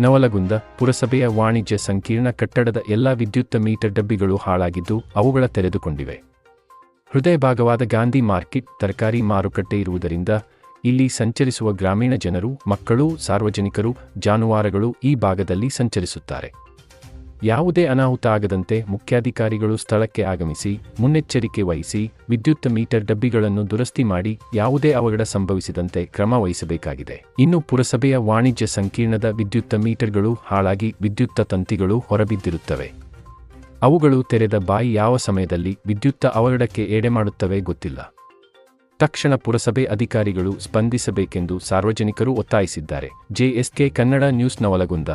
ನವಲಗುಂದ ಪುರಸಭೆಯ ವಾಣಿಜ್ಯ ಸಂಕೀರ್ಣ ಕಟ್ಟಡದ ಎಲ್ಲ ವಿದ್ಯುತ್ ಮೀಟರ್ ಡಬ್ಬಿಗಳು ಹಾಳಾಗಿದ್ದು ಅವುಗಳ ತೆರೆದುಕೊಂಡಿವೆ. ಹೃದಯ ಭಾಗವಾದ ಗಾಂಧಿ ಮಾರ್ಕೆಟ್ ತರಕಾರಿ ಮಾರುಕಟ್ಟೆ ಇರುವುದರಿಂದ ಇಲ್ಲಿ ಸಂಚರಿಸುವ ಗ್ರಾಮೀಣ ಜನರು, ಮಕ್ಕಳು, ಸಾರ್ವಜನಿಕರು, ಜಾನುವಾರುಗಳು ಈ ಭಾಗದಲ್ಲಿ ಸಂಚರಿಸುತ್ತಾರೆ. ಯಾವುದೇ ಅನಾಹುತ ಆಗದಂತೆ ಮುಖ್ಯಾಧಿಕಾರಿಗಳು ಸ್ಥಳಕ್ಕೆ ಆಗಮಿಸಿ, ಮುನ್ನೆಚ್ಚರಿಕೆ ವಹಿಸಿ, ವಿದ್ಯುತ್ ಮೀಟರ್ ಡಬ್ಬಿಗಳನ್ನು ದುರಸ್ತಿ ಮಾಡಿ ಯಾವುದೇ ಅವಘಡ ಸಂಭವಿಸಿದಂತೆ ಕ್ರಮ ವಹಿಸಬೇಕಾಗಿದೆ. ಇನ್ನು ಪುರಸಭೆಯ ವಾಣಿಜ್ಯ ಸಂಕೀರ್ಣದ ವಿದ್ಯುತ್ ಮೀಟರ್ಗಳು ಹಾಳಾಗಿ ವಿದ್ಯುತ್ ತಂತಿಗಳು ಹೊರಬಿದ್ದಿರುತ್ತವೆ. ಅವುಗಳು ತೆರೆದ ಬಾಯಿ ಯಾವ ಸಮಯದಲ್ಲಿ ವಿದ್ಯುತ್ ಅವಘಡಕ್ಕೆ ಎಡೆಮಾಡುತ್ತವೆ ಗೊತ್ತಿಲ್ಲ. ತಕ್ಷಣ ಪುರಸಭೆ ಅಧಿಕಾರಿಗಳು ಸ್ಪಂದಿಸಬೇಕೆಂದು ಸಾರ್ವಜನಿಕರು ಒತ್ತಾಯಿಸಿದ್ದಾರೆ. ಜೆಎಸ್ಕೆ ಕನ್ನಡ ನ್ಯೂಸ್ ನವಲಗುಂದ